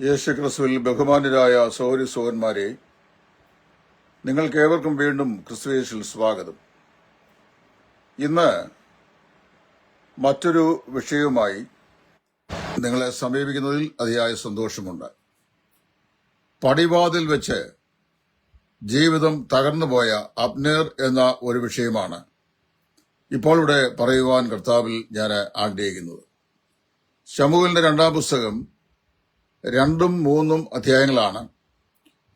യേശു ക്രിസ്തുവിൽ ബഹുമാനരായ സൗരി സോഹന്മാരെ നിങ്ങൾക്കേവർക്കും വീണ്ടും ക്രിസ്തുവേശിൽ സ്വാഗതം. ഇന്ന് മറ്റൊരു വിഷയവുമായി നിങ്ങളെ സമീപിക്കുന്നതിൽ അതിയായ സന്തോഷമുണ്ട്. പടിവാതിൽ വെച്ച് ജീവിതം തകർന്നുപോയ അബ്നേർ എന്ന ഒരു വിഷയമാണ് ഇപ്പോൾ ഇവിടെ പറയുവാൻ കർത്താവിൽ ഞാൻ ആഗ്രഹിക്കുന്നത്. ശമുവിന്റെ രണ്ടാം പുസ്തകം രണ്ടും മൂന്നും അധ്യായങ്ങളാണ്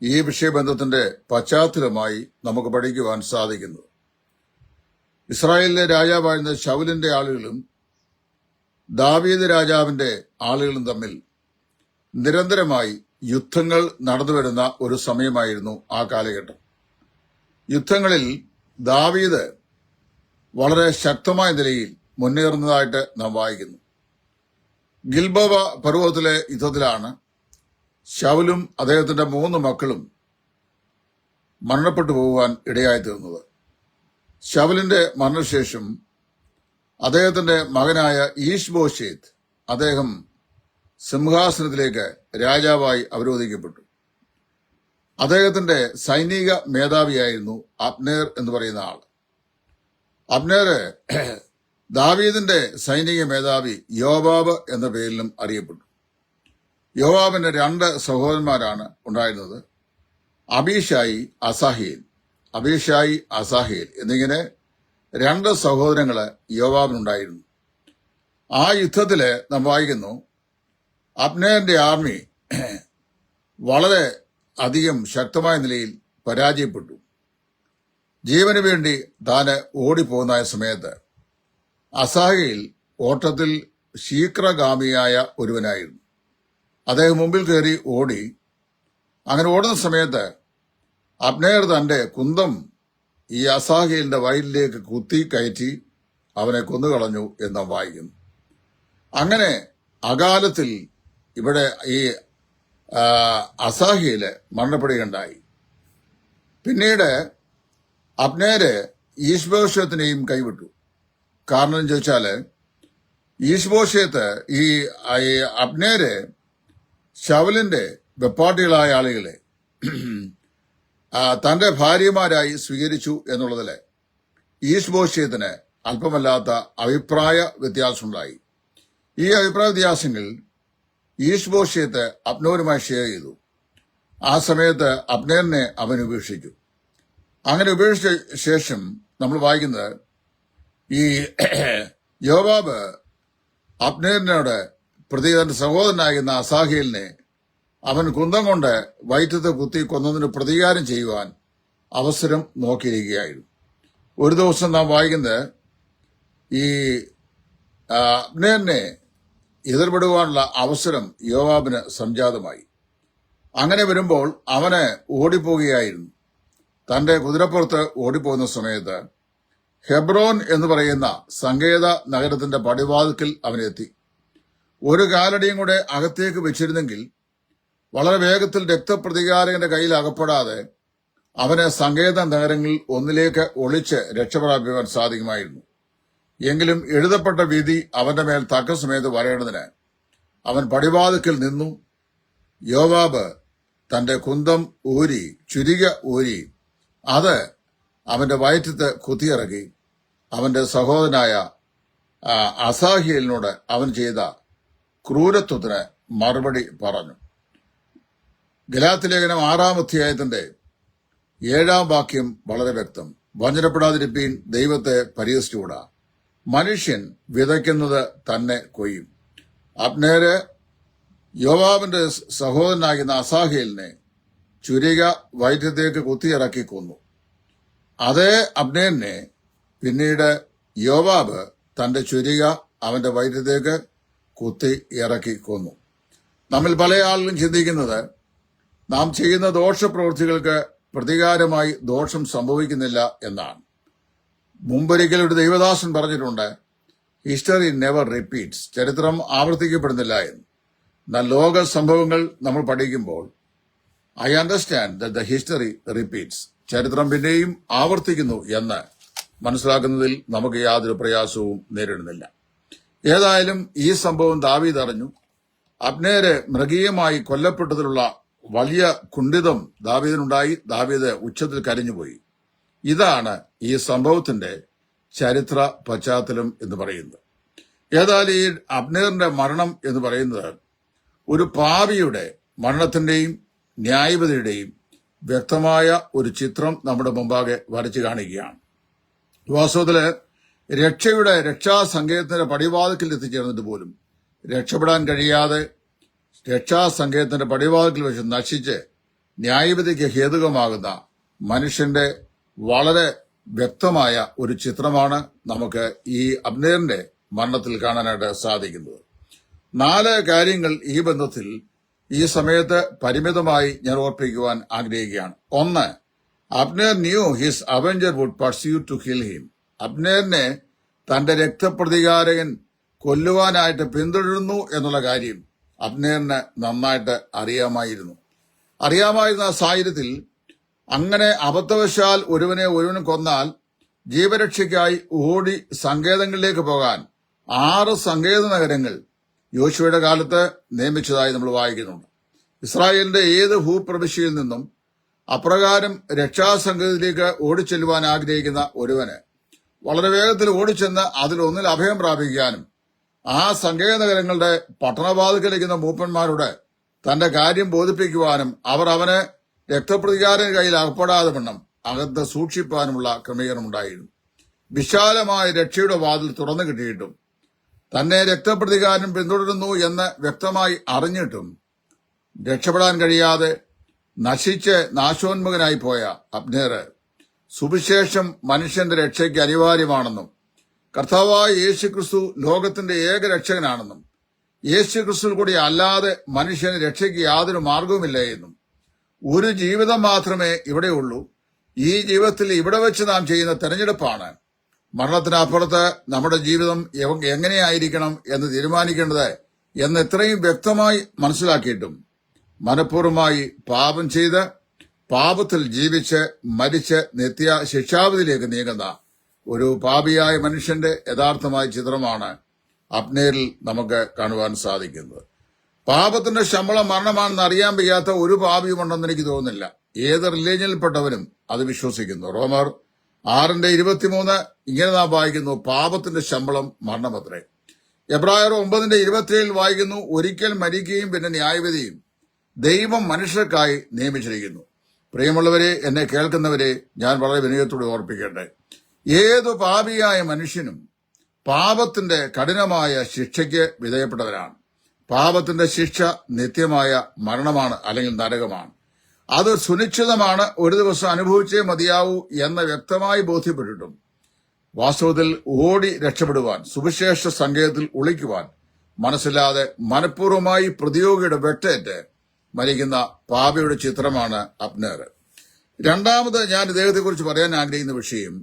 ഈ വിഷയബന്ധത്തിന്റെ പശ്ചാത്തലമായി നമുക്ക് പഠിക്കുവാൻ സാധിക്കുന്നത്. ഇസ്രായേലിലെ രാജാവായിരുന്ന ശൗലിന്റെ ആളുകളും ദാവീദ് രാജാവിന്റെ ആളുകളും തമ്മിൽ നിരന്തരമായി യുദ്ധങ്ങൾ നടന്നുവരുന്ന ഒരു സമയമായിരുന്നു ആ കാലഘട്ടം. യുദ്ധങ്ങളിൽ ദാവീദ് വളരെ ശക്തമായ നിലയിൽ മുന്നേറുന്നതായിട്ട് നാം വായിക്കുന്നു. ഗിൽബവ പർവതത്തിലെ യുദ്ധത്തിലാണ് ശൗലും അദ്ദേഹത്തിന്റെ മൂന്ന് മക്കളും മരണപ്പെട്ടു പോകുവാൻ ഇടയായി തീർന്നത്. ശവലിന്റെ മരണശേഷം അദ്ദേഹത്തിന്റെ മകനായ ഈഷ് ബോഷേത്ത് അദ്ദേഹം സിംഹാസനത്തിലേക്ക് രാജാവായി അവരോധിക്കപ്പെട്ടു. അദ്ദേഹത്തിന്റെ സൈനിക മേധാവിയായിരുന്നു അബ്നേർ എന്ന് പറയുന്ന ആൾ. അബ്നേർ ദാവീദിന്റെ സൈനിക മേധാവി യോബാബ് എന്ന പേരിലും അറിയപ്പെട്ടു. യോവാബിന്റെ രണ്ട് സഹോദരന്മാരാണ് ഉണ്ടായിരുന്നത്. അബീഷായി അസാഹേൽ. അബീഷായി അസാഹേൽ എന്നിങ്ങനെ രണ്ട് സഹോദരങ്ങൾ യോവാബിനുണ്ടായിരുന്നു. ആ യുദ്ധത്തിൽ നാം വായിക്കുന്നു അബ്നേറിന്റെ ആർമി വളരെ അധികം ശക്തമായ നിലയിൽ പരാജയപ്പെട്ടു. ജീവന് വേണ്ടി താന് ഓടിപ്പോകുന്ന സമയത്ത് അസാഹയിൽ ഓട്ടത്തിൽ ശീക്രഗാമിയായ ഒരുവനായിരുന്നു. അദ്ദേഹം മുമ്പിൽ കയറി ഓടി. അങ്ങനെ ഓടുന്ന സമയത്ത് അബ്നേർ തന്റെ കുന്തം ഈ അസാഹയിലിന്റെ വയലിലേക്ക് കുത്തി കയറ്റി അവനെ കൊന്നുകളഞ്ഞു എന്ന് വായിക്കുന്നു. അങ്ങനെ അകാലത്തിൽ ഇവിടെ ഈ അസാഹിയിൽ മരണപ്പെടുകയുണ്ടായി. പിന്നീട് അബ്നേര് ഈശ്വോഷത്തിനെയും കൈവിട്ടു. കാരണം ചോദിച്ചാൽ ഈശ്വോഷത്ത് ഈ അബ്നേര് ശവലിന്റെ വെപ്പാട്ടികളായ ആളുകളെ തന്റെ ഭാര്യമാരായി സ്വീകരിച്ചു എന്നുള്ളതിലെ ഈശ്വോഷയത്തിന് അല്പമല്ലാത്ത അഭിപ്രായ വ്യത്യാസമുണ്ടായി. ഈ അഭിപ്രായ വ്യത്യാസങ്ങൾ ഈശ്വോഷയത്ത് അപ്നോരുമായി ഷെയർ ചെയ്തു. ആ സമയത്ത് അപ്നേറിനെ അവൻ ഉപേക്ഷിച്ചു. അങ്ങനെ ഉപേക്ഷിച്ച ശേഷം നമ്മൾ വായിക്കുന്നത് ഈ യോബാബ് അബ്നേറിനോട് പ്രതി തന്റെ സഹോദരനായിരുന്ന അസാഹിലിനെ അവൻ കുന്തം കൊണ്ട് വയറ്റത്ത് കുത്തി കൊന്നതിന് പ്രതികാരം ചെയ്യുവാൻ അവസരം നോക്കിയിരിക്കുകയായിരുന്നു. ഒരു ദിവസം നാം വായിക്കുന്നത് ഈ അബ്നേറിനെ എതിർപെടുവാനുള്ള അവസരം യോവാബിന് സംജാതമായി. അങ്ങനെ വരുമ്പോൾ അവന് ഓടിപ്പോവുകയായിരുന്നു തന്റെ കുതിരപ്പുറത്ത് ഓടിപ്പോകുന്ന സമയത്ത് ഹെബ്രോൻ എന്ന് പറയുന്ന സങ്കേത നഗരത്തിന്റെ പടിവാതിൽക്കൽ അവനെത്തി. ഒരു കാലടിയും കൂടെ അകത്തേക്ക് വെച്ചിരുന്നെങ്കിൽ വളരെ വേഗത്തിൽ രക്തപ്രതികാരകന്റെ കയ്യിൽ അകപ്പെടാതെ അവനെ സങ്കേത നഗരങ്ങളിൽ ഒന്നിലേക്ക് ഒളിച്ച് രക്ഷപ്രാപിക്കുവാൻ സാധിക്കുമായിരുന്നു. എങ്കിലും എഴുതപ്പെട്ട വിധി അവന്റെ മേൽ തക്ക സമയത്ത് വരേണ്ടതിന് അവൻ പടിവാതുക്കൽ നിന്നു. യോവാബ് തന്റെ കുന്തം ഊരി ചുരിക ഊരി അത് അവന്റെ വയറ്റത്ത് കുത്തിയിറക്കി. അവന്റെ സഹോദരനായ അസാഹിയലിനോട് അവൻ ചെയ്ത ക്രൂരത്വത്തിന് മറുപടി പറഞ്ഞു. ഗലാത്തി ലേഖനം ആറാം അധ്യായത്തിന്റെ ഏഴാം വാക്യം വളരെ വ്യക്തം. വഞ്ചനപ്പെടാതിരിപ്പീൻ ദൈവത്തെ പരിഹസിച്ചുകൂടാ. മനുഷ്യൻ വിതയ്ക്കുന്നത് തന്നെ കൊയ്യും. അബ്നേര് യോവാബിന്റെ സഹോദരനാകുന്ന അസാഹേലിനെ ചുരിക വയറ്റത്തേക്ക് കുത്തിയിറക്കി കൊന്നു. അതേ അബ്നേറിനെ പിന്നീട് യോവാബ് തന്റെ ചുരിക അവന്റെ വയറ്റത്തേക്ക് കുത്തി ഇറക്കി കൊന്നു. നമ്മിൽ പല ആളുകളും ചിന്തിക്കുന്നത് നാം ചെയ്യുന്ന ദോഷപ്രവൃത്തികൾക്ക് പ്രതികാരമായി ദോഷം സംഭവിക്കുന്നില്ല എന്നാണ്. മുമ്പൊരിക്കൽ ഒരു ദൈവദാസൻ പറഞ്ഞിട്ടുണ്ട് ഹിസ്റ്ററി നെവർ റിപ്പീറ്റ്സ് ചരിത്രം ആവർത്തിക്കപ്പെടുന്നില്ല എന്ന്. എന്നാൽ ലോക സംഭവങ്ങൾ നമ്മൾ പഠിക്കുമ്പോൾ I understand the the history repeats ചരിത്രം പിന്നെയും ആവർത്തിക്കുന്നു എന്ന് മനസ്സിലാക്കുന്നതിൽ നമുക്ക് യാതൊരു പ്രയാസവും നേരിടുന്നില്ല. ഏതായാലും ഈ സംഭവം ദാവീദ് അറിഞ്ഞു. അബ്നേരെ മൃഗീയമായി കൊല്ലപ്പെട്ടതിലുള്ള വലിയ കുണ്ഠിതം ദാവീദിനുണ്ടായി. ദാവീദ് ഉച്ചത്തിൽ കരഞ്ഞുപോയി. ഇതാണ് ഈ സംഭവത്തിന്റെ ചരിത്ര പശ്ചാത്തലം എന്ന് പറയുന്നത്. ഏതായാലും ഈ അബ്നേറിന്റെ മരണം എന്ന് പറയുന്നത് ഒരു പാവിയുടെ മരണത്തിന്റെയും ന്യായപതിയുടെയും വ്യക്തമായ ഒരു ചിത്രം നമ്മുടെ മുമ്പാകെ വരച്ചു കാണിക്കുകയാണ്. വാസ്തവത്തിൽ രക്ഷയുടെ രക്ഷാസങ്കേതത്തിന്റെ പടിവാതിക്കൽ എത്തിച്ചേർന്നിട്ട് പോലും രക്ഷപ്പെടാൻ കഴിയാതെ രക്ഷാസങ്കേതത്തിന്റെ പടിവാതിക്കൽ വെച്ച് നശിച്ച് ന്യായവിധിക്ക് ഹേതുകമാകുന്ന മനുഷ്യന്റെ വളരെ വ്യക്തമായ ഒരു ചിത്രമാണ് നമുക്ക് ഈ അബ്നേറിന്റെ മരണത്തിൽ കാണാനായിട്ട് സാധിക്കുന്നത്. നാല് കാര്യങ്ങൾ ഈ ബന്ധത്തിൽ ഈ സമയത്ത് പരിമിതമായി ഞാൻ ഓർപ്പിക്കുവാൻ ആഗ്രഹിക്കുകയാണ്. ഒന്ന് Abner knew his avenger would pursue to kill him അബ്നേറിനെ തന്റെ രക്തപ്രതികാരകൻ കൊല്ലുവാനായിട്ട് പിന്തുടരുന്നു എന്നുള്ള കാര്യം അബ്നേറിന് നന്നായിട്ട് അറിയാമായിരുന്നു. അറിയാമായിരുന്ന സാഹചര്യത്തിൽ അങ്ങനെ അബദ്ധവശാൽ ഒരുവനെ ഒരുവനും കൊന്നാൽ ജീവരക്ഷയ്ക്കായി ഓടി സങ്കേതങ്ങളിലേക്ക് പോകാൻ ആറ് സങ്കേത നഗരങ്ങൾ യോശുവയുടെ കാലത്ത് നിയമിച്ചതായി നമ്മൾ വായിക്കുന്നുണ്ട്. ഇസ്രായേലിന്റെ ഏത് ഭൂപ്രവിശ്യയിൽ നിന്നും അപ്രകാരം രക്ഷാസംഗതിയിലേക്ക് ഓടിച്ചെല്ലുവാൻ ആഗ്രഹിക്കുന്ന ഒരുവന് വളരെ വേഗത്തിൽ ഓടിച്ചെന്ന് അതിലൊന്നിൽ അഭയം പ്രാപിക്കാനും ആ സങ്കേത നഗരങ്ങളുടെ പട്ടണവാതിക്കലിരിക്കുന്ന മൂപ്പന്മാരോട് തന്റെ കാര്യം ബോധിപ്പിക്കുവാനും അവർ അവനെ രക്തപ്രതികാരം കയ്യിൽ അകപ്പെടാതെ വണ്ണം അകത്ത് സൂക്ഷിപ്പാനുമുള്ള ക്രമീകരണം ഉണ്ടായിരുന്നു വിശാലമായ രക്ഷയുടെ വാതിൽ തുറന്നു കിട്ടിയിട്ടും തന്നെ രക്തപ്രതികാരം പിന്തുടരുന്നു എന്ന് വ്യക്തമായി അറിഞ്ഞിട്ടും രക്ഷപ്പെടാൻ കഴിയാതെ നശിച്ച് നാശോന്മുഖനായി പോയ അബ്നേറ് സുവിശേഷം മനുഷ്യന്റെ രക്ഷയ്ക്ക് അനിവാര്യമാണെന്നും കർത്താവായ യേശു ക്രിസ്തു ലോകത്തിന്റെ ഏക രക്ഷകനാണെന്നും യേശു ക്രിസ്തു കൂടി അല്ലാതെ മനുഷ്യന് രക്ഷയ്ക്ക് യാതൊരു മാർഗവുമില്ല എന്നും. ഒരു ജീവിതം മാത്രമേ ഇവിടെയുള്ളൂ. ഈ ജീവിതത്തിൽ ഇവിടെ വെച്ച് നാം ചെയ്യുന്ന തെരഞ്ഞെടുപ്പാണ്. മരണത്തിനപ്പുറത്ത് നമ്മുടെ ജീവിതം എങ്ങനെയായിരിക്കണം എന്ന് തീരുമാനിക്കേണ്ടത് എന്ന് എത്രയും വ്യക്തമായി മനസ്സിലാക്കിയിട്ടും മനഃപൂർവമായി പാപം ചെയ്ത് പാപത്തിൽ ജീവിച്ച് മരിച്ച് നിത്യ ശിക്ഷാവിധിയിലേക്ക് നീങ്ങുന്ന ഒരു പാപിയായ മനുഷ്യന്റെ യഥാർത്ഥമായ ചിത്രമാണ് അപ്നേരിൽ നമുക്ക് കാണുവാൻ സാധിക്കുന്നത്. പാപത്തിന്റെ ശമ്പളം മരണമാണെന്ന് അറിയാൻ വയ്യാത്ത ഒരു പാപിയുമുണ്ടെന്ന് എനിക്ക് തോന്നുന്നില്ല. ഏത് റിലീജിയനിൽപ്പെട്ടവനും അത് വിശ്വസിക്കുന്നു. റോമർ ആറിന്റെ ഇരുപത്തിമൂന്ന് ഇങ്ങനെ നാം വായിക്കുന്നു പാപത്തിന്റെ ശമ്പളം മരണമത്രേ. എബ്രായർ ഒമ്പതിന്റെ ഇരുപത്തിയേഴിൽ വായിക്കുന്നു ഒരിക്കൽ മരിക്കുകയും പിന്നെ ന്യായവിധിയും ദൈവം മനുഷ്യർക്കായി നിയമിച്ചിരിക്കുന്നു. പ്രിയമുള്ളവരെ എന്നെ കേൾക്കുന്നവരെ ഞാൻ വളരെ വിനയത്തോടെ ഓർപ്പിക്കട്ടെ. ഏതു പാപിയായ മനുഷ്യനും പാപത്തിന്റെ കഠിനമായ ശിക്ഷയ്ക്ക് വിധേയപ്പെട്ടവരാണ് പാപത്തിന്റെ ശിക്ഷ നിത്യമായ മരണമാണ് അല്ലെങ്കിൽ നരകമാണ്. അത് സുനിശ്ചിതമാണ് ഒരു ദിവസം അനുഭവിച്ചേ മതിയാവൂ എന്ന് വ്യക്തമായി ബോധ്യപ്പെട്ടിട്ടും വാസ്തവത്തിൽ ഓടി രക്ഷപ്പെടുവാൻ സുവിശേഷ സങ്കേതത്തിൽ ഒളിക്കുവാൻ മനസ്സില്ലാതെ മനഃപൂർവമായി പ്രതിയോഗിയുടെ വെട്ടേറ്റ് മരിക്കുന്ന പാപിയുടെ ചിത്രമാണ് അപ്നേർ രണ്ടാമത് ഞാൻ ഇദ്ദേഹത്തെക്കുറിച്ച് പറയാൻ ആഗ്രഹിക്കുന്ന വിഷയം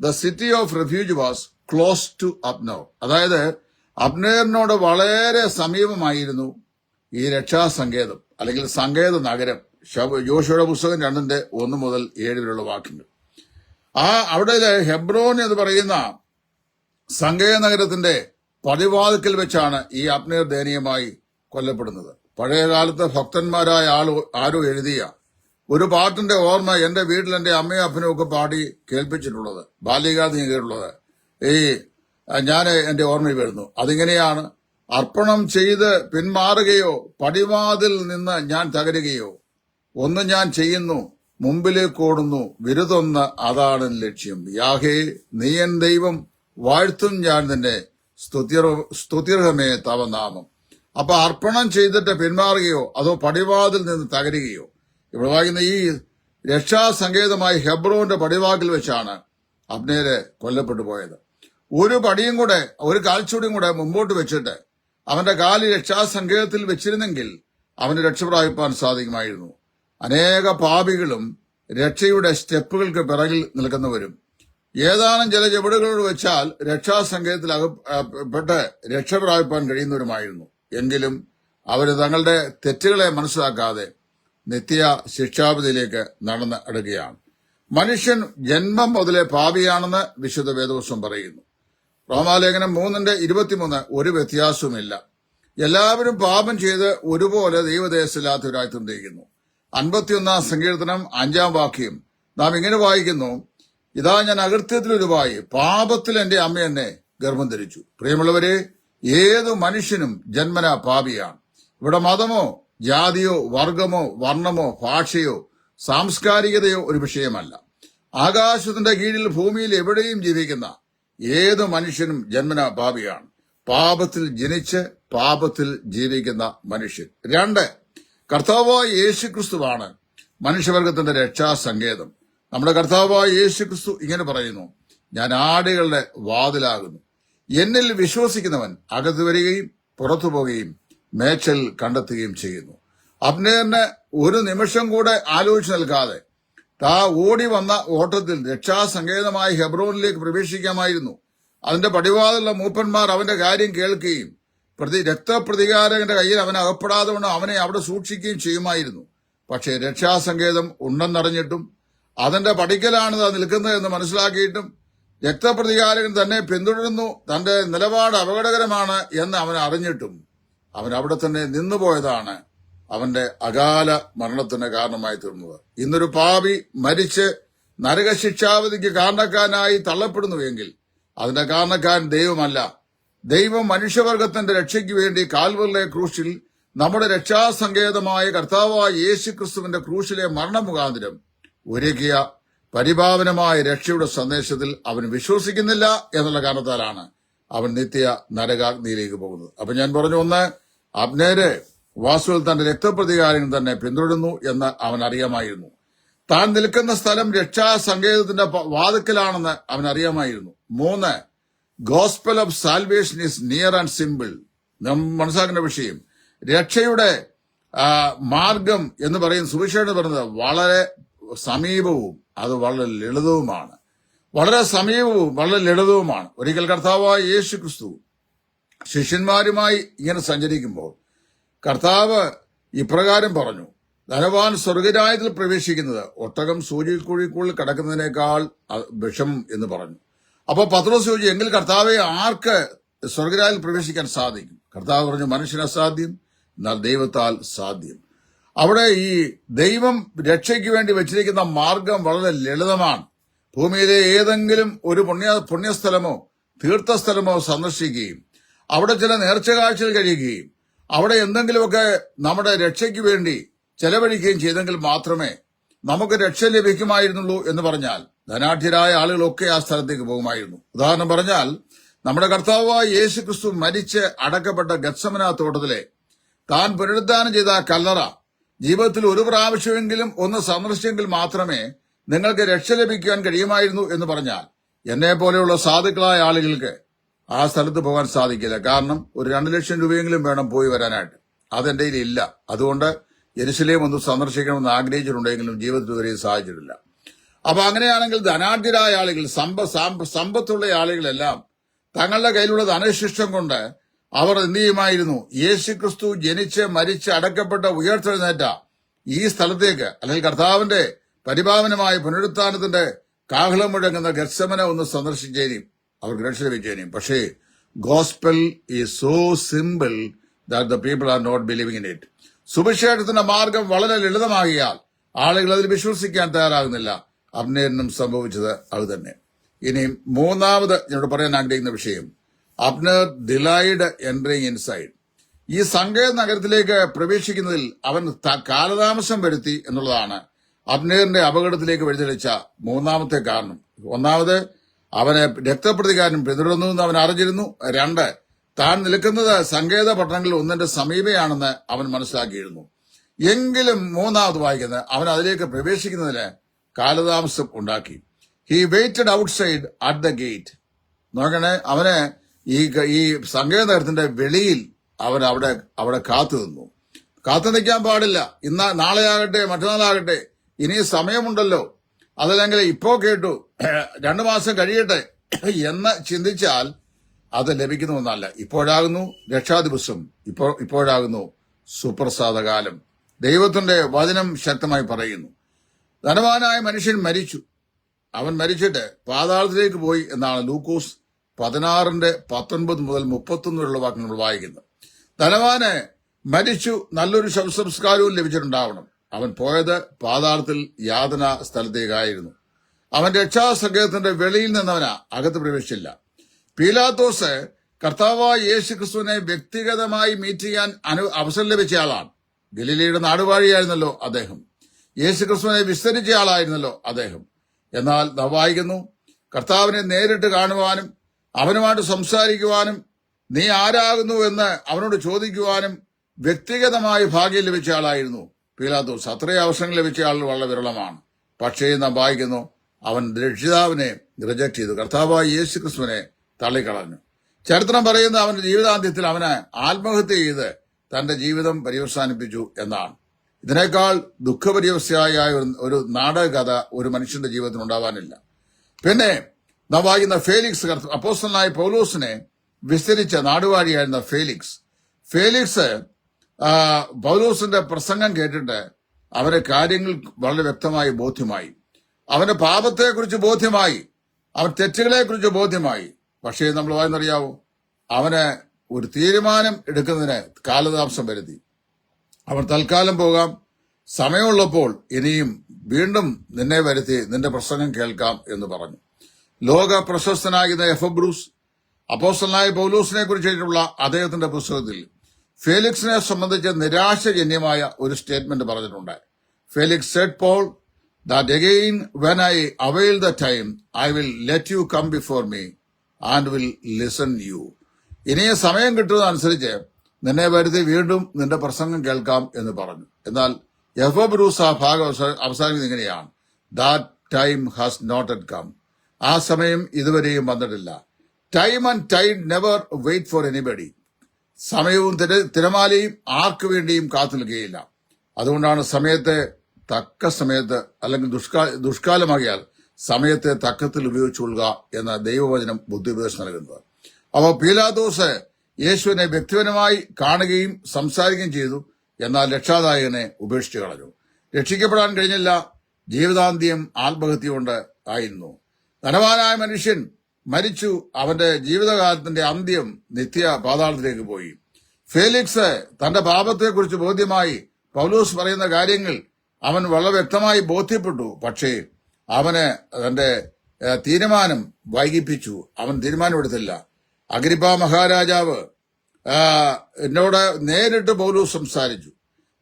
the city of refuge was close to അബ്നോ അതായത് അബ്നേറിനോട് വളരെ സമീപമായിരുന്നു ഈ രക്ഷാസങ്കേതം അല്ലെങ്കിൽ സങ്കേത നഗരം ജോഷയുടെ പുസ്തകം രണ്ടിന്റെ ഒന്ന് മുതൽ ഏഴ് വരെയുള്ള വാക്യങ്ങൾ. ആ അവിടെ ഹെബ്രോൻ എന്ന് പറയുന്ന സങ്കേത നഗരത്തിന്റെ പതിവാതിക്കൽ വെച്ചാണ് ഈ അപ്നേർ ദയനീയമായി കൊല്ലപ്പെടുന്നത്. പഴയ കാലത്ത് ഭക്തന്മാരായ ആൾ ആരോ എഴുതിയ ഒരു പാട്ടിന്റെ ഓർമ്മ എന്റെ വീട്ടിൽ എന്റെ അമ്മയും അപ്പനും ഒക്കെ പാടി കേൾപ്പിച്ചിട്ടുള്ളത് ബാല്യകാലത്ത് കേട്ടുള്ളത് ഈ ഞാൻ എന്റെ ഓർമ്മയിൽ വരുന്നു. അതിങ്ങനെയാണ് അർപ്പണം ചെയ്ത് പിന്മാറുകയോ പടിവാതിൽ നിന്ന് ഞാൻ തകരുകയോ ഒന്ന് ഞാൻ ചെയ്യുന്നു മുമ്പിലേക്ക് ഓടുന്നു വിരുതൊന്ന് അതാണ് ലക്ഷ്യം. യാഹേ നീയൻ ദൈവം വാഴ്ത്തും ഞാൻ സ്തുതിർ- സ്തുതിർഹമേ തവ നാമം അപ്പൊ അർപ്പണം ചെയ്തിട്ട് പിന്മാറുകയോ അതോ പടിവാതിൽ നിന്ന് തകരുകയോ. ഇവിടെ വായിക്കുന്ന ഈ രക്ഷാസങ്കേതമായ ഹെബ്രോന്റെ പടിവാക്കിൽ വെച്ചാണ് അബ്നേര് കൊല്ലപ്പെട്ടു പോയത്. ഒരു പടിയും കൂടെ ഒരു കാൽച്ചൂടിയും കൂടെ മുമ്പോട്ട് വെച്ചിട്ട് അവന്റെ കാൽ രക്ഷാസങ്കേതത്തിൽ വെച്ചിരുന്നെങ്കിൽ അവന് രക്ഷപ്രാപിപ്പാൻ സാധിക്കുമായിരുന്നു. അനേക പാപികളും രക്ഷയുടെ സ്റ്റെപ്പുകൾക്ക് പിറകിൽ നിൽക്കുന്നവരും. ഏതാനും ചില ചുവടുകളോട് വെച്ചാൽ രക്ഷാസങ്കേതത്തിൽ അകപ്പെട്ട് രക്ഷപ്രാപിപ്പാൻ കഴിയുന്നവരുമായിരുന്നു. എങ്കിലും അവർ തങ്ങളുടെ തെറ്റുകളെ മനസ്സിലാക്കാതെ നിത്യ ശിക്ഷാവിധിയിലേക്ക് നടന്ന് അടുക്കുകയാണ്. മനുഷ്യൻ ജന്മം മുതലേ പാപിയാണെന്ന് വിശുദ്ധ വേദവസ്വം പറയുന്നു. റോമാലേഖനം മൂന്നിന്റെ ഇരുപത്തിമൂന്ന് ഒരു വ്യത്യാസവുമില്ല. എല്ലാവരും പാപം ചെയ്ത് ഒരുപോലെ ദൈവദേശത്തിലാത്തവരായി തീർന്നിരിക്കുന്നു. അൻപത്തിയൊന്നാം സങ്കീർത്തനം അഞ്ചാം വാക്യം നാം ഇങ്ങനെ വായിക്കുന്നു. ഇതാ ഞാൻ അകൃത്യത്തിലൊരുവായി പാപത്തിൽ എന്റെ അമ്മ എന്നെ ഗർഭം ധരിച്ചു. പ്രിയമുള്ളവരെ ഏതു മനുഷ്യനും ജന്മനാ പാപിയാണ്. ഇവിടെ മതമോ ജാതിയോ വർഗമോ വർണമോ ഭാഷയോ സാംസ്കാരികതയോ ഒരു വിഷയമല്ല. ആകാശത്തിന്റെ കീഴിൽ ഭൂമിയിൽ എവിടെയും ജീവിക്കുന്ന ഏത് മനുഷ്യനും ജന്മനാ പാപിയാണ്. പാപത്തിൽ ജനിച്ച് പാപത്തിൽ ജീവിക്കുന്ന മനുഷ്യൻ. രണ്ട് കർത്താവായ യേശു ക്രിസ്തുവാണ് മനുഷ്യവർഗത്തിന്റെ രക്ഷാസങ്കേതം. നമ്മുടെ കർത്താവായ യേശു ക്രിസ്തു ഇങ്ങനെ പറയുന്നു ഞാൻ ആടുകളുടെ വാതിലാകുന്നു. എന്നിൽ വിശ്വസിക്കുന്നവൻ അകത്ത് വരികയും പുറത്തു പോകുകയും മേച്ചൽ കണ്ടെത്തുകയും ചെയ്യുന്നു. അബ്നേറിന് ഒരു നിമിഷം കൂടെ ആലോചിച്ച് നൽകാതെ താ ഓടി വന്ന ഓട്ടത്തിൽ രക്ഷാസങ്കേതമായി ഹെബ്രോനിലേക്ക് പ്രവേശിക്കാമായിരുന്നു. അതിന്റെ പടിവാതിലുള്ള മൂപ്പന്മാർ അവന്റെ കാര്യം കേൾക്കുകയും പ്രതി രക്തപ്രതികാരകന്റെ കയ്യിൽ അവനെ അകപ്പെടാതെ കൊണ്ട് അവനെ അവിടെ സൂക്ഷിക്കുകയും ചെയ്യുമായിരുന്നു. പക്ഷേ രക്ഷാസങ്കേതം ഉണ്ടെന്നറിഞ്ഞിട്ടും അതിന്റെ പടിക്കലാണ് നിൽക്കുന്നത് എന്ന് മനസ്സിലാക്കിയിട്ടും രക്തപ്രതികാരകൻ തന്നെ പിന്തുടരുന്നു. തന്റെ നിലപാട് അപകടകരമാണ് എന്ന് അവൻ അറിഞ്ഞിട്ടും അവൻ അവിടെ തന്നെ നിന്നുപോയതാണ് അവന്റെ അകാല മരണത്തിന് കാരണമായി തീർന്നത്. ഇന്നൊരു പാപി മരിച്ച് നരകശിക്ഷാവധിക്ക് കാരണക്കാരനായി തള്ളപ്പെടുന്നുവെങ്കിൽ അതിന്റെ കാരണക്കാരൻ ദൈവമല്ല. ദൈവം മനുഷ്യവർഗത്തിന്റെ രക്ഷയ്ക്ക് വേണ്ടി കാൽവറിലെ ക്രൂശിൽ നമ്മുടെ രക്ഷാസങ്കേതമായ കർത്താവായ യേശു ക്രിസ്തുവിന്റെ ക്രൂശിലെ മരണം മുഖാന്തരം ഒരുക്കിയ പരിപാവനമായ രക്ഷയുടെ സന്ദേശത്തിൽ അവൻ വിശ്വസിക്കുന്നില്ല എന്നുള്ള കാരണത്താലാണ് അവൻ നിത്യ നരകാഗ്നിയിലേക്ക് പോകുന്നത്. അപ്പൊ ഞാൻ പറഞ്ഞു ഒന്ന് അബ്നേര് വാസുവൽ തന്റെ രക്തപ്രതികാരം തന്നെ പിന്തുടരുന്നു എന്ന് അവൻ അറിയാമായിരുന്നു. താൻ നിൽക്കുന്ന സ്ഥലം രക്ഷാസങ്കേതത്തിന്റെ വാതിക്കലാണെന്ന് അവൻ അറിയാമായിരുന്നു. മൂന്ന് gospel of salvation is near and simple മനസ്സിലാക്കേണ്ട വിഷയം. രക്ഷയുടെ മാർഗം എന്ന് പറയുന്ന സുവിശേഷം പറഞ്ഞത് വളരെ സമീപവും അത് വളരെ ലളിതവുമാണ്. വളരെ സമീപവും വളരെ ലളിതവുമാണ്. ഒരിക്കൽ കർത്താവായ യേശു ക്രിസ്തു ശിഷ്യന്മാരുമായി ഇങ്ങനെ സഞ്ചരിക്കുമ്പോൾ കർത്താവ് ഇപ്രകാരം പറഞ്ഞു ധനവാൻ സ്വർഗരായത്തിൽ പ്രവേശിക്കുന്നത് ഒട്ടകം സൂര്യക്കുഴിക്കുള്ളിൽ കിടക്കുന്നതിനേക്കാൾ വിഷം എന്ന് പറഞ്ഞു. അപ്പോൾ പത്രോസ് ചോദിച്ചു എങ്കിൽ കർത്താവെ ആർക്ക് സ്വർഗരായത്തിൽ പ്രവേശിക്കാൻ സാധിക്കും? കർത്താവ് പറഞ്ഞു മനുഷ്യനസാധ്യം എന്നാൽ ദൈവത്താൽ സാധ്യം. അവിടെ ഈ ദൈവം രക്ഷയ്ക്ക് വേണ്ടി വെച്ചിരിക്കുന്ന മാർഗം വളരെ ലളിതമാണ്. ഭൂമിയിലെ ഏതെങ്കിലും ഒരു പുണ്യ പുണ്യസ്ഥലമോ തീർത്ഥസ്ഥലമോ സന്ദർശിക്കുകയും അവിടെ ചില നേർച്ച കാഴ്ചകൾ കഴിയുകയും അവിടെ എന്തെങ്കിലുമൊക്കെ നമ്മുടെ രക്ഷയ്ക്ക് വേണ്ടി ചെലവഴിക്കുകയും ചെയ്തെങ്കിൽ മാത്രമേ നമുക്ക് രക്ഷ ലഭിക്കുമായിരുന്നുള്ളൂ എന്ന് പറഞ്ഞാൽ ധനാഢ്യരായ ആളുകളൊക്കെ ആ സ്ഥലത്തേക്ക് പോകുമായിരുന്നു. ഉദാഹരണം പറഞ്ഞാൽ നമ്മുടെ കർത്താവായ യേശു ക്രിസ്തു മരിച്ച് അടക്കപ്പെട്ട ഗത്സമന തോട്ടത്തിലെ താൻ പുനരുദ്ധാനം ചെയ്ത കല്ലറ ജീവിതത്തിൽ ഒരു പ്രാവശ്യമെങ്കിലും ഒന്ന് സന്ദർശിച്ചെങ്കിൽ മാത്രമേ നിങ്ങൾക്ക് രക്ഷ ലഭിക്കാൻ കഴിയുമായിരുന്നു എന്ന് പറഞ്ഞാൽ എന്നെ പോലെയുള്ള സാധുക്കളായ ആളുകൾക്ക് ആ സ്ഥലത്ത് പോകാൻ സാധിക്കില്ല. കാരണം ഒരു രണ്ട് ലക്ഷം രൂപയെങ്കിലും വേണം പോയി വരാനായിട്ട്. അതെന്റെ ഇല്ല. അതുകൊണ്ട് എരുസലേം ഒന്ന് സന്ദർശിക്കണമെന്ന് ആഗ്രഹിച്ചിട്ടുണ്ടെങ്കിലും ജീവിതത്തിൽ ഇതുവരെയും സാധിച്ചിട്ടില്ല. അപ്പൊ അങ്ങനെയാണെങ്കിൽ ധനാഢ്യരായ ആളുകൾ സമ്പ സമ്പത്തുള്ള ആളുകളെല്ലാം തങ്ങളുടെ കയ്യിലുള്ള ധനശിഷ്ടം കൊണ്ട് അവർ എന്ത് ചെയ്യുമായിരുന്നു? യേശു ക്രിസ്തു ജനിച്ച് മരിച്ച് അടക്കപ്പെട്ട ഉയർത്തെഴുന്നേറ്റ ഈ സ്ഥലത്തേക്ക് അല്ലെങ്കിൽ കർത്താവിന്റെ പരിപാവനമായ പുനരുത്ഥാനത്തിന്റെ കാഹളം മുഴങ്ങുന്ന ഗർസമന ഒന്ന് സന്ദർശിച്ചേനും അവർ രക്ഷ പക്ഷേ ഗോസ്പെൽ ഈ so simple that the people are not believing in it. സുവിശേഷത്തിന്റെ മാർഗം വളരെ ലളിതമാകിയാൽ ആളുകൾ അതിൽ വിശ്വസിക്കാൻ തയ്യാറാകുന്നില്ല. അഭിനയനും സംഭവിച്ചത് അത് തന്നെ. ഇനി മൂന്നാമത് ഞാൻ പറയാൻ ആഗ്രഹിക്കുന്ന വിഷയം അബ്നർ ഡിലൈഡ് എൻട്രിങ് ഇൻസൈഡ് ഈ സങ്കേത നഗരത്തിലേക്ക് പ്രവേശിക്കുന്നതിൽ അവൻ കാലതാമസം വരുത്തി എന്നുള്ളതാണ് അബ്നേറിന്റെ അപകടത്തിലേക്ക് വഴിതെളിച്ച മൂന്നാമത്തെ കാരണം. ഒന്നാമത് അവനെ രക്തപ്രതികാരം പിന്തുടർന്നു എന്ന് അവൻ അറിഞ്ഞിരുന്നു. രണ്ട് താൻ നിൽക്കുന്നത് സങ്കേത പട്ടണങ്ങളിൽ ഒന്നിന്റെ സമീപയാണെന്ന് അവൻ മനസ്സിലാക്കിയിരുന്നു. എങ്കിലും മൂന്നാമത് വായിക്കുന്നത് അവൻ അതിലേക്ക് പ്രവേശിക്കുന്നതിന് കാലതാമസം ഉണ്ടാക്കി. He waited outside at the gate നോക്കണേ അവന് ഈ ഈ സങ്കേത നഗരത്തിന്റെ വെളിയിൽ അവൻ അവിടെ അവിടെ കാത്തു നിന്നു. കാത്തു നിൽക്കാൻ പാടില്ല. ഇന്ന് നാളെയാകട്ടെ മറ്റന്നാളാകട്ടെ ഇനി സമയമുണ്ടല്ലോ. അതല്ലെങ്കിൽ ഇപ്പോ കേട്ടു രണ്ടു മാസം കഴിയട്ടെ എന്ന് ചിന്തിച്ചാൽ അത് ലഭിക്കുന്ന ഒന്നല്ല ഇപ്പോഴാകുന്നു രക്ഷാദിവസം. ഇപ്പോൾ ഇപ്പോഴാകുന്നു സുപ്രസാദകാലം. ദൈവത്തിന്റെ വചനം ശക്തമായി പറയുന്നു. ധനവാനായ മനുഷ്യൻ മരിച്ചു. അവൻ മരിച്ചിട്ട് പാതാളത്തിലേക്ക് പോയി എന്നാണ് ലൂക്കോസ് പതിനാറിന്റെ പത്തൊൻപത് മുതൽ മുപ്പത്തൊന്ന് വരെയുള്ള വാക്യങ്ങൾ വായിക്കുന്നു. ധനവാന് മരിച്ചു നല്ലൊരു ശവസംസ്കാരവും ലഭിച്ചിട്ടുണ്ടാവണം. അവൻ പോയത് പാതാളത്തിൽ യാതന സ്ഥലത്തേക്കായിരുന്നു. അവൻ രക്ഷാസങ്കേതത്തിന്റെ വെളിയിൽ നിന്നവനാ അകത്ത് പ്രവേശിച്ചില്ല. പീലാത്തോസ് കർത്താവായ യേശു ക്രിസ്തുവിനെ വ്യക്തിഗതമായി മീറ്റ് ചെയ്യാൻ അനു അവസരം ലഭിച്ച ആളാണ്. ഗലീലയുടെ നാടുവാഴിയായിരുന്നല്ലോ അദ്ദേഹം. യേശു ക്രിസ്തുവിനെ വിസ്തരിച്ച ആളായിരുന്നല്ലോ അദ്ദേഹം. എന്നാൽ നവായിക്കുന്നു വായിക്കുന്നു കർത്താവിനെ നേരിട്ട് കാണുവാനും അവനുമായിട്ട് സംസാരിക്കുവാനും നീ ആരാകുന്നു എന്ന് അവനോട് ചോദിക്കുവാനും വ്യക്തിഗതമായ ഭാഗ്യം ലഭിച്ച ആളായിരുന്നു പീലാത്തോസ്. അത്രയും അവസരം ലഭിച്ച ആൾ വളരെ വിരളമാണ്. പക്ഷേ നാം വായിക്കുന്നു അവൻ രക്ഷിതാവിനെ റിജക്ട് ചെയ്തു. കർത്താവായ യേശു ക്രിസ്തുവിനെ തള്ളിക്കളഞ്ഞു. ചരിത്രം പറയുന്ന അവന്റെ ജീവിതാന്ത്യത്തിൽ അവന് ആത്മഹത്യ ചെയ്ത് തന്റെ ജീവിതം പര്യവസാനിപ്പിച്ചു എന്നാണ്. ഇതിനേക്കാൾ ദുഃഖപര്യവസായ ഒരു- നാടക കഥ ഒരു മനുഷ്യന്റെ ജീവിതത്തിൽ ഉണ്ടാവാനില്ല. പിന്നെ നാം വായിക്കുന്ന ഫേലിക്സ് അപ്പോസ്റ്റലായ പൗലോസിനെ വിസ്തരിച്ച നാടുവാഴിയായിരുന്ന ഫേലിക്സ്. ഫേലിക്സ് പൗലോസിന്റെ പ്രസംഗം കേട്ടിട്ട് അവരെ കാര്യങ്ങൾ വളരെ വ്യക്തമായി ബോധ്യമായി. അവന്റെ പാപത്തെക്കുറിച്ച് ബോധ്യമായി. അവൻ തെറ്റുകളെക്കുറിച്ച് ബോധ്യമായി. പക്ഷേ നമ്മൾ വായെന്നറിയാവോ അവന് ഒരു തീരുമാനം എടുക്കുന്നതിന് കാലതാമസം വരുത്തി. അവൻ തൽക്കാലം പോകാം. സമയമുള്ളപ്പോൾ ഇനിയും വീണ്ടും നിന്നെ വരുത്തി നിന്റെ പ്രസംഗം കേൾക്കാം എന്ന് പറഞ്ഞു. ലോക പ്രശസ്തനായിരുന്ന എഫ് ബ്രൂസ് അപ്പോസ്റ്റലായ പൗലൂസിനെ കുറിച്ചുള്ള അദ്ദേഹത്തിന്റെ പുസ്തകത്തിൽ ഫേലിക്സിനെ സംബന്ധിച്ച് നിരാശജന്യമായ ഒരു സ്റ്റേറ്റ്മെന്റ് പറഞ്ഞിട്ടുണ്ട്. Felix said Paul that again when I avail the time I will let you come before me and will listen you ഇനി സമയം കിട്ടുന്നതനുസരിച്ച് നിന്നെ വരുത്തി വീണ്ടും നിന്റെ പ്രസംഗം കേൾക്കാം എന്ന് പറഞ്ഞു. എന്നാൽ യഹോബ്രൂസ് ആ ഭാഗം അവസ- അവസാനിക്കുന്നത് ഇങ്ങനെയാണ് that time has not yet come ആ സമയം ഇതുവരെയും വന്നിട്ടില്ല. Time and time never wait for anybody സമയവും തിരമാലയും ആർക്കു വേണ്ടിയും കാത്തു നിൽക്കുകയില്ല അതുകൊണ്ടാണ് സമയത്തെ തക്ക സമയത്ത് അല്ലെങ്കിൽ ദുഷ്കാല ദുഷ്കാലമാകിയാൽ സമയത്തെ തക്കത്തിൽ ഉപയോഗിച്ചുകൊള്ളുക എന്ന ദൈവവചനം ബുദ്ധിപദേശം നൽകുന്നത്. അപ്പോൾ പീലാദോസ് യേശുവിനെ വ്യക്തിപരമായി കാണുകയും സംസാരിക്കുകയും ചെയ്തു. എന്നാൽ രക്ഷാദായകനെ ഉപേക്ഷിച്ചു കളഞ്ഞു. രക്ഷിക്കപ്പെടാൻ കഴിഞ്ഞില്ല. ജീവിതാന്ത്യം ആത്മഹത്യ കൊണ്ട് ആയിരുന്നു. ധനവാനായ മനുഷ്യൻ മരിച്ചു. അവന്റെ ജീവിതകാലത്തിന്റെ അന്ത്യം നിത്യ പാതാളത്തിലേക്ക് പോയി. ഫേലിക്സ് തന്റെ പാപത്തെക്കുറിച്ച് ബോധ്യമായി പൗലൂസ് പറയുന്ന കാര്യങ്ങൾ അവൻ വളരെ വ്യക്തമായി ബോധ്യപ്പെട്ടു. പക്ഷേ അവന് തന്റെ തീരുമാനം വൈകിപ്പിച്ചു. അവൻ തീരുമാനമെടുത്തില്ല അഗ്രിപ്പ മഹാരാജാവ് എന്നോട് നേരിട്ട് പൗലൂസ് സംസാരിച്ചു.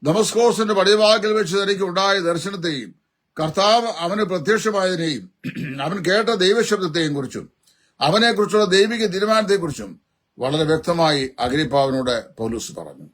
ദമസ്കോസിന്റെ പടിവാക്കിൽ വെച്ച് തനിക്ക് ഉണ്ടായ ദർശനത്തെയും കർത്താവ് അവന് പ്രത്യക്ഷമായതിനെയും അവൻ കേട്ട ദൈവശബ്ദത്തെയും കുറിച്ചും അവനെക്കുറിച്ചുള്ള ദൈവിക തീരുമാനത്തെക്കുറിച്ചും വളരെ വ്യക്തമായി അഗ്രിപ്പാവിനോട് പോലീസ് പറഞ്ഞു.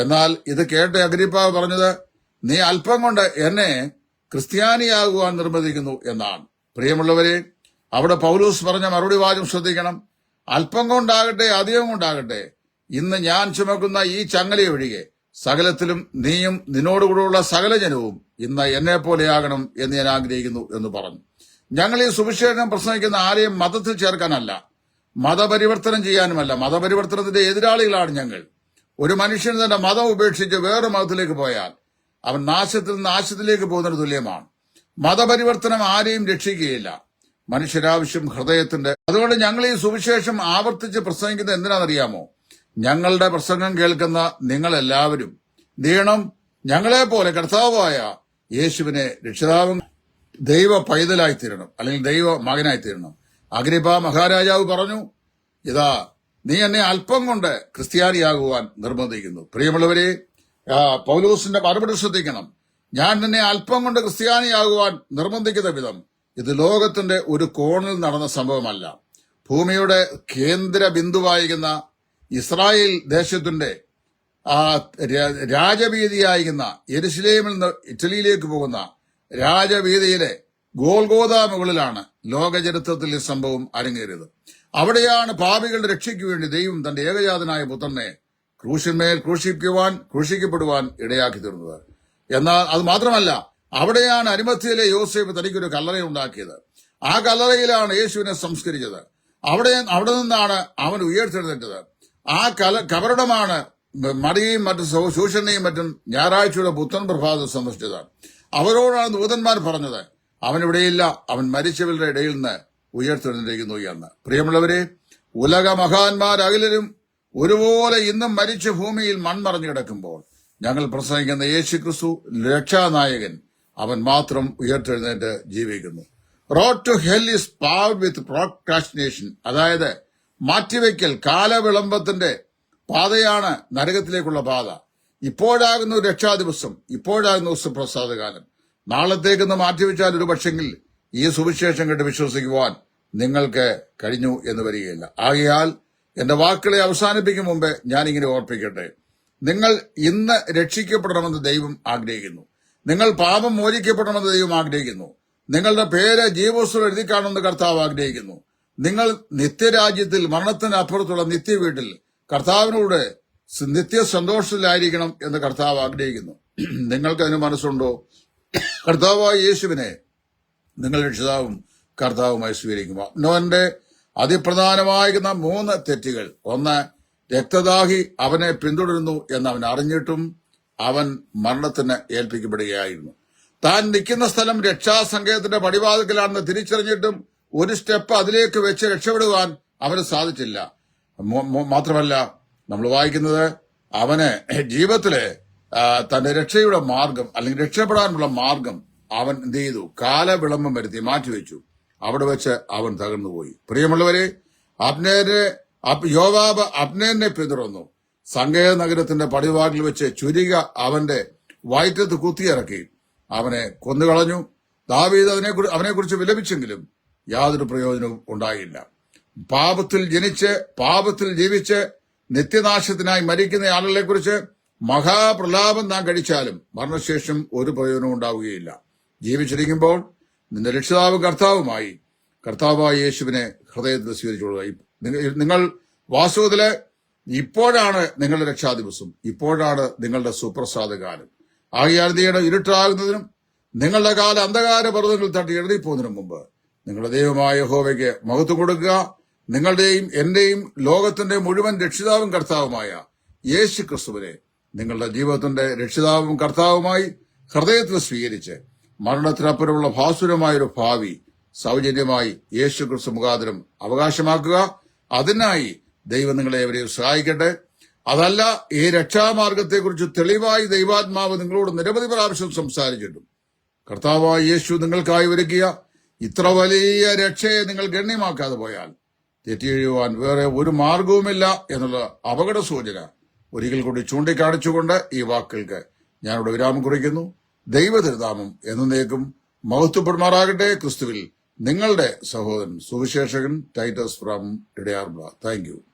എന്നാൽ ഇത് കേട്ട അഗ്രിപ്പാവ് പറഞ്ഞത് നീ അല്പം കൊണ്ട് എന്നെ ക്രിസ്ത്യാനിയാകുവാൻ നിർബന്ധിക്കുന്നു എന്നാണ്. പ്രിയമുള്ളവരെ അവിടെ പൗലൂസ് പറഞ്ഞ മറുപടി വാചം ശ്രദ്ധിക്കണം. അല്പം കൊണ്ടാകട്ടെ അധികം കൊണ്ടാകട്ടെ ഇന്ന് ഞാൻ ചുമക്കുന്ന ഈ ചങ്ങല ഒഴികെ സകലത്തിലും നീയും നിന്നോടുകൂടെയുള്ള സകല ജനവും ഇന്ന് എന്നെ പോലെയാകണം എന്ന് ഞാൻ ആഗ്രഹിക്കുന്നു എന്ന് പറഞ്ഞു. ഞങ്ങൾ ഈ സുവിശേഷം പ്രസംഗിക്കുന്ന ആരെയും മതത്തിൽ ചേർക്കാനല്ല മതപരിവർത്തനം ചെയ്യാനുമല്ല. മതപരിവർത്തനത്തിന്റെ എതിരാളികളാണ് ഞങ്ങൾ. ഒരു മനുഷ്യൻ തന്റെ മതം ഉപേക്ഷിച്ച് വേറൊരു മതത്തിലേക്ക് പോയാൽ അവൻ നാശത്തിൽ നിന്ന് നാശത്തിലേക്ക് പോകുന്നതിന് തുല്യമാണ്. മതപരിവർത്തനം ആരെയും രക്ഷിക്കുകയില്ല. മനുഷ്യരാവശ്യം ഹൃദയത്തിന്റെ. അതുകൊണ്ട് ഞങ്ങൾ ഈ സുവിശേഷം ആവർത്തിച്ച് പ്രസംഗിക്കുന്നത് എന്തിനാണെന്നറിയാമോ? ഞങ്ങളുടെ പ്രസംഗം കേൾക്കുന്ന നിങ്ങളെല്ലാവരും നീണം ഞങ്ങളെ പോലെ കർത്താവായ യേശുവിനെ രക്ഷിതാവും ദൈവ പൈതലായി തീരണം അല്ലെങ്കിൽ ദൈവ മകനായി തീരണം അഗ്രിപ മഹാരാജാവ് പറഞ്ഞു ഇതാ നീ എന്നെ അല്പം കൊണ്ട് ക്രിസ്ത്യാനിയാകുവാൻ നിർബന്ധിക്കുന്നു. പ്രിയമുള്ളവരെ പൗലൂസിന്റെ മറുപടി ശ്രദ്ധിക്കണം. ഞാൻ നിന്നെ അല്പം കൊണ്ട് ക്രിസ്ത്യാനിയാകുവാൻ നിർബന്ധിക്കുന്ന വിധം ഇത് ലോകത്തിന്റെ ഒരു കോണിൽ നടന്ന സംഭവമല്ല. ഭൂമിയുടെ കേന്ദ്ര ബിന്ദുവായിരിക്കുന്ന ഇസ്രായേൽ ദേശത്തിന്റെ ആ രാജവീതിയായിരുന്ന എരുസലേമിൽ നിന്ന് ഇറ്റലിയിലേക്ക് പോകുന്ന രാജവീതിയിലെ ഗോൽഗോദ മുകളിലാണ് ലോകചരിത്രത്തിൽ ഈ സംഭവം അരങ്ങേറിയത്. അവിടെയാണ് പാപികളുടെ രക്ഷയ്ക്ക് വേണ്ടി ദൈവം തന്റെ ഏകജാതനായ പുത്രനെ ക്രൂശന്മേൽ ക്രൂശിക്കുവാൻ ക്രൂശിക്കപ്പെടുവാൻ ഇടയാക്കി തീർന്നത്. എന്നാൽ അത് മാത്രമല്ല അവിടെയാണ് അരിമത്തിയിലെ യോസേഫ് തനിക്കൊരു കല്ലറ ഉണ്ടാക്കിയത്. ആ കല്ലറയിലാണ് യേശുവിനെ സംസ്കരിച്ചത്. അവിടെ അവിടെ നിന്നാണ് അവൻ ഉയർത്തെഴുന്നേറ്റത്. ആ കല കവറിടമാണ് മടിയും മറ്റും ശൂഷണയും മറ്റും ഞായറാഴ്ചയുടെ പുത്തൻ പ്രഭാതം സന്ദർശിച്ചത് അവരോടാണ് ദൂതന്മാർ പറഞ്ഞത്. അവൻ ഇവിടെയില്ല. അവൻ മരിച്ചവരുടെ ഇടയിൽ നിന്ന് ഉയർത്തെഴുന്നിരിക്കുന്നു എന്ന്. പ്രിയമുള്ളവരെ ഉലക മഹാന്മാർ അകലരും ഒരുപോലെ ഇന്നും മരിച്ച ഭൂമിയിൽ മൺമറഞ്ഞു കിടക്കുമ്പോൾ ഞങ്ങൾ പ്രസംഗിക്കുന്ന യേശു ക്രിസ്തു രക്ഷാനായകൻ. അവൻ മാത്രം ഉയർത്തെഴുന്നേറ്റ് ജീവിക്കുന്നു. Road to hell is pave with procrastination അതായത് മാറ്റിവെക്കൽ കാലവിളംബത്തിന്റെ പാതയാണ് നരകത്തിലേക്കുള്ള പാത. ഇപ്പോഴാകുന്നു രക്ഷാദിവസം ഇപ്പോഴാകുന്നു സുപ്രസാദകാലം നാളത്തേക്കെന്ന് മാറ്റിവെച്ചാൽ ഒരു പക്ഷെങ്കിൽ ഈ സുവിശേഷം കണ്ട് വിശ്വസിക്കുവാൻ നിങ്ങൾക്ക് കഴിഞ്ഞു എന്ന് വരികയില്ല. ആകയാൽ എന്റെ വാക്കുകളെ അവസാനിപ്പിക്കും മുമ്പ് ഞാനിങ്ങനെ ഓർപ്പിക്കട്ടെ. നിങ്ങൾ ഇന്ന് രക്ഷിക്കപ്പെടണമെന്ന് ദൈവം ആഗ്രഹിക്കുന്നു. നിങ്ങൾ പാപം മോചിക്കപ്പെടണമെന്ന് ദൈവം ആഗ്രഹിക്കുന്നു. നിങ്ങളുടെ പേര് ജീവസ്വം എഴുതി കാണുമെന്ന് കർത്താവ് ആഗ്രഹിക്കുന്നു. നിങ്ങൾ നിത്യരാജ്യത്തിൽ മരണത്തിനപ്പുറത്തുള്ള നിത്യ വീട്ടിൽ കർത്താവിനോട് നിത്യ സന്തോഷത്തിലായിരിക്കണം എന്ന് കർത്താവ് ആഗ്രഹിക്കുന്നു. നിങ്ങൾക്ക് അതിന് മനസ്സുണ്ടോ? കർത്താവായ യേശുവിനെ നിങ്ങൾ രക്ഷിതാവും കർത്താവുമായി സ്വീകരിക്കുക നോന്റെ അതിപ്രധാനമായിരുന്ന മൂന്ന് തെറ്റുകൾ. ഒന്ന് രക്തദാഹി അവനെ പിന്തുടരുന്നു എന്ന് അവൻ അറിഞ്ഞിട്ടും അവൻ മരണത്തിന് ഏൽപ്പിക്കപ്പെടുകയായിരുന്നു. താൻ നിൽക്കുന്ന സ്ഥലം രക്ഷാസങ്കേതത്തിന്റെ പടിവാതിക്കലാണെന്ന് തിരിച്ചറിഞ്ഞിട്ടും ഒരു സ്റ്റെപ്പ് അതിലേക്ക് വെച്ച് രക്ഷപ്പെടുവാൻ അവന് സാധിച്ചില്ല. മാത്രമല്ല നമ്മൾ വായിക്കുന്നത് അവന് ജീവിതത്തിലെ തന്റെ രക്ഷയുടെ മാർഗം അല്ലെങ്കിൽ രക്ഷപ്പെടാനുള്ള മാർഗം അവൻ എന്ത് ചെയ്തു? കാലവിളംബം വരുത്തി മാറ്റിവെച്ചു അവിടെ വെച്ച് അവൻ തകർന്നുപോയി പ്രിയമുള്ളവരെ അബ്നേരെ അബ്- യോവാബ് അബ്നേറിനെ പിന്തുടർന്നു. സങ്കേത നഗരത്തിന്റെ പടിവാകിൽ വെച്ച് ചുരിക അവന്റെ വയറ്റത്ത് കുത്തിയിറക്കി. അവനെ കൊന്നുകളഞ്ഞു. ദാവീദ് അതിനെ അവനെക്കുറിച്ച് വിലപിച്ചെങ്കിലും യാതൊരു പ്രയോജനവും ഉണ്ടായില്ല. പാപത്തിൽ ജനിച്ച് പാപത്തിൽ ജീവിച്ച് നിത്യനാശത്തിനായി മരിക്കുന്ന ആളുകളെ കുറിച്ച് മഹാപ്രലാപം നാം കഴിച്ചാലും മരണശേഷം ഒരു പ്രയോജനവും ഉണ്ടാവുകയില്ല. ജീവിച്ചിരിക്കുമ്പോൾ നിന്റെ രക്ഷിതാവ് കർത്താവുമായി. കർത്താവായ യേശുവിനെ ഹൃദയത്തിൽ സ്വീകരിച്ചുകൊള്ളുക. നിങ്ങൾ- വാസ്തവത്തിൽ ഇപ്പോഴാണ് നിങ്ങളുടെ രക്ഷാദിവസം. ഇപ്പോഴാണ് നിങ്ങളുടെ സുപ്രസാദ കാലം ആകിയാൽ നീയുടെ ഇരുട്ടാകുന്നതിനും നിങ്ങളുടെ കാല അന്ധകാര പർവതങ്ങൾ തട്ടി എഴുതിപ്പോകുന്നതിനും മുമ്പ് നിങ്ങളുടെ ദൈവമായ ഹോവയ്ക്ക് മഹത്വം കൊടുക്കുക. നിങ്ങളുടെയും എന്റെയും ലോകത്തിന്റെ മുഴുവൻ രക്ഷിതാവും കർത്താവുമായ യേശു ക്രിസ്തുവിനെ നിങ്ങളുടെ ജീവിതത്തിന്റെ രക്ഷിതാവും കർത്താവുമായി ഹൃദയത്തിൽ സ്വീകരിച്ച് മരണത്തിനപ്പുറമുള്ള ഭാസുരമായൊരു ഭാവി സൗജന്യമായി യേശു ക്രിസ്തു മുഖാന്തരം അവകാശമാക്കുക. അതിനായി ദൈവം നിങ്ങളെ എവരെയും സഹായിക്കട്ടെ. അതല്ല ഈ രക്ഷാമാർഗത്തെക്കുറിച്ച് തെളിവായി ദൈവാത്മാവ് നിങ്ങളോട് നിരവധി പ്രാവശ്യം സംസാരിച്ചിട്ടും കർത്താവായ യേശു നിങ്ങൾക്കായി ഒരുക്കിയ ഇത്ര വലിയ രക്ഷയെ നിങ്ങൾ ഗണ്യമാക്കാതെ പോയാൽ തെറ്റിയെഴുവാൻ വേറെ ഒരു മാർഗവുമില്ല എന്നുള്ള അപകട സൂചന ഒരിക്കൽ കൂടി ചൂണ്ടിക്കാണിച്ചുകൊണ്ട് ഈ വാക്കുകൾക്ക് ഞാനിവിടെ വിരാമം കുറിക്കുന്നു. ദൈവതിരുനാമം എന്നേക്കും മഹത്വപ്പെടുമാറാകട്ടെ. ക്രിസ്തുവിൽ നിങ്ങളുടെ സഹോദരൻ സുവിശേഷകൻ ടൈറ്റസ് ഫ്രം ഇടയാർബ താങ്ക് യു.